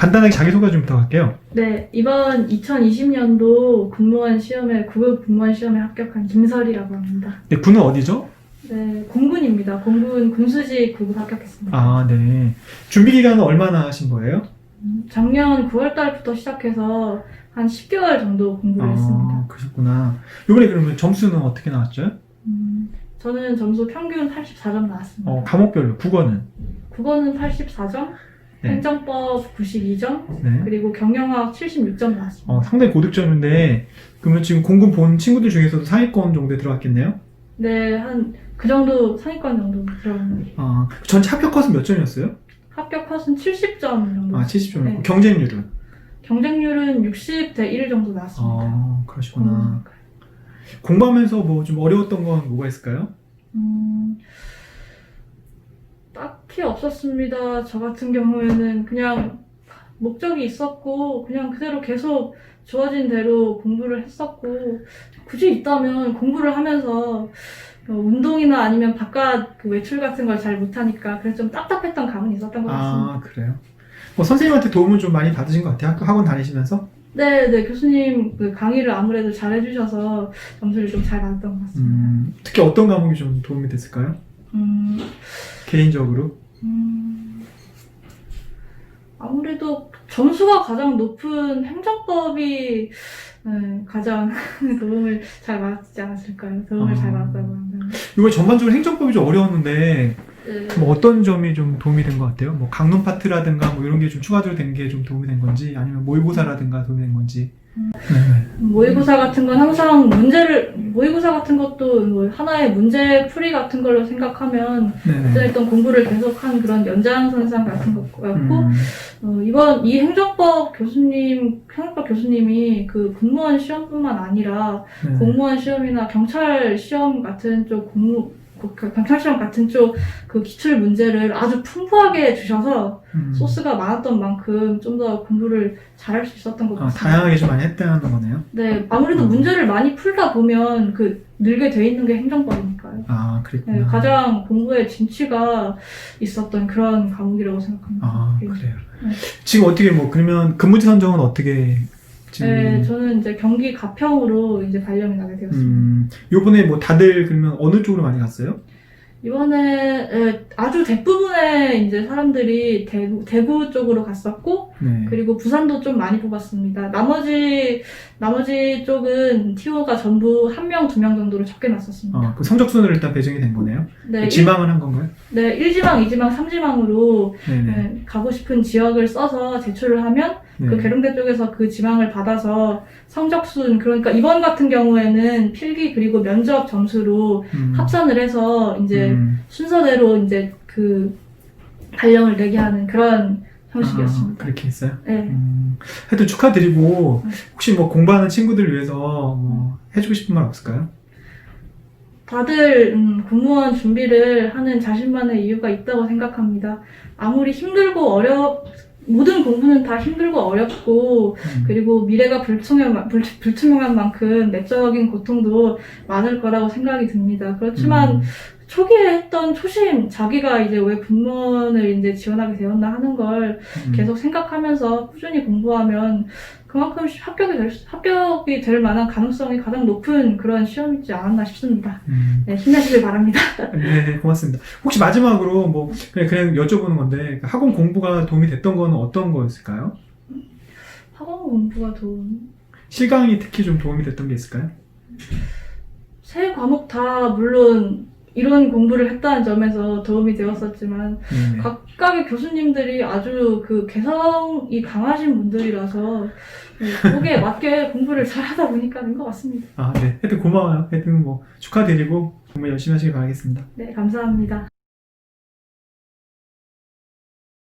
간단하게 자기소개 좀 부탁할게요. 네, 이번 2020년도 공무원 시험에, 9급 공무원 시험에 합격한 김설이라고 합니다. 네, 군은 어디죠? 네, 공군입니다. 공군 군수직 9급 합격했습니다. 아, 네. 준비 기간은 얼마나 하신 거예요? 음, 작년 9월 달부터 시작해서 한 10개월 정도 공부를 했습니다. 아, 그러셨구나. 이번에 그러면 점수는 어떻게 나왔죠? 음, 저는 점수 평균 84점 나왔습니다. 어, 과목별로 국어는 국어는 84점, 네. 행정법 92점, 네. 그리고 경영학 76점 나왔습니다. 어, 상당히 고득점인데 그러면 지금 공군 본 친구들 중에서도 상위권 정도에 들어갔겠네요? 네, 한 그 정도 상위권 정도 들어갑니다. 아, 전체 합격 컷은 몇 점이었어요? 합격 컷은 70점 정도. 아, 70점. 네. 경쟁률은? 경쟁률은 60대 1 정도 나왔습니다. 아, 그러시구나. 공부하면서 뭐 좀 어려웠던 건 뭐가 있을까요? 음, 딱히 없었습니다. 저 같은 경우에는 그냥 목적이 있었고 그냥 그대로 계속 주어진 대로 공부를 했었고 굳이 있다면 공부를 하면서 어, 운동이나 아니면 바깥 그 외출 같은 걸 잘 못하니까 그래서 좀 답답했던 감은 있었던 것 같습니다. 아, 그래요? 뭐 선생님한테 도움을 좀 많이 받으신 것 같아요? 학교 학원 다니시면서? 네, 네 교수님 그 강의를 아무래도 잘 해주셔서 점수를 좀 잘 받았던 것 같습니다. 음, 특히 어떤 과목이 좀 도움이 됐을까요? 음, 개인적으로? 음, 아무래도 점수가 가장 높은 행정법이 네, 가장 도움을 잘 받지 않았을까요? 도움을 아. 잘 받았다고 하면. 이거 전반적으로 행정법이 좀 어려웠는데 네. 뭐 어떤 점이 좀 도움이 된 것 같아요? 뭐 강론 파트라든가 뭐 이런 게 좀 추가적으로 된 게 좀 도움이 된 건지 아니면 모의고사라든가 도움이 된 건지. 모의고사 같은 건 항상 문제를 모의고사 같은 것도 뭐 하나의 문제 풀이 같은 걸로 생각하면 네네. 어쨌든 공부를 계속한 그런 연장선상 같은 것였고 음, 어, 이번 이 행정법 교수님 행정법 교수님이 그 공무원 시험뿐만 아니라 네네. 공무원 시험이나 경찰 시험 같은 쪽 공무 그 경찰 시험 같은 쪽 그 기출 문제를 아주 풍부하게 주셔서 음. 소스가 많았던 만큼 좀 더 공부를 잘할 수 있었던 것 아, 같습니다. 다양하게 좀 많이 했다는 거네요. 네, 아무래도 음. 문제를 많이 풀다 보면 그 늘게 돼 있는 게 행정법이니까요. 아, 그랬구나. 네, 가장 공부에 진취가 있었던 그런 과목이라고 생각합니다. 아, 네. 그래요. 네. 지금 어떻게 뭐 그러면 근무지 선정은 어떻게 네, 저는 이제 경기 가평으로 이제 발령이 나게 되었습니다. 음, 요번에 뭐 다들 그러면 어느 쪽으로 많이 갔어요? 이번에 에, 아주 대부분의 이제 사람들이 대구, 대구 쪽으로 갔었고 네. 그리고 부산도 좀 많이 뽑았습니다. 나머지 나머지 쪽은 티오가 전부 한 명, 두 명 정도로 적게 났었습니다. 어, 그 성적 순으로 일단 배정이 된 거네요. 네, 지망을 한 건가요? 일, 네, 1지망, 2지망, 3지망으로 네네. 가고 싶은 지역을 써서 제출을 하면 네. 그 계룡대 쪽에서 그 지망을 받아서 성적순 그러니까 이번 같은 경우에는 필기 그리고 면접 점수로 음, 합산을 해서 이제 음, 순서대로 이제 그 발령을 내게 하는 그런 아, 형식이었습니다. 그렇게 했어요. 네. 음, 하여튼 축하드리고 네. 혹시 뭐 공부하는 친구들 위해서 뭐 해주고 싶은 말 없을까요? 다들 음, 공무원 준비를 하는 자신만의 이유가 있다고 생각합니다. 아무리 힘들고 어렵 모든 공부는 다 힘들고 어렵고 음, 그리고 미래가 불투명, 불, 불투명한 만큼 내적인 고통도 많을 거라고 생각이 듭니다. 그렇지만 음, 초기에 했던 초심, 자기가 이제 왜 군무원을 이제 지원하게 되었나 하는 걸 음, 계속 생각하면서 꾸준히 공부하면 그만큼 합격이 될, 수- 합격이 될 만한 가능성이 가장 높은 그런 시험이지 않았나 싶습니다. 음. 네, 힘내시길 바랍니다. 네, 네, 고맙습니다. 혹시 마지막으로 뭐 그냥, 그냥 여쭤보는 건데 학원 공부가 도움이 됐던 거는 어떤 거였을까요? 학원 공부가 도움. 실강이 특히 좀 도움이 됐던 게 있을까요? 세 과목 다 물론 이론 공부를 했다는 점에서 도움이 되었었지만 네, 네. 각각의 교수님들이 아주 그 개성이 강하신 분들이라서 네, 거기에 맞게 공부를 잘 하다 보니까 된 것 같습니다. 아, 네. 하여튼 고마워요. 하여튼 뭐 축하드리고 정말 열심히 하시길 바라겠습니다. 네, 감사합니다.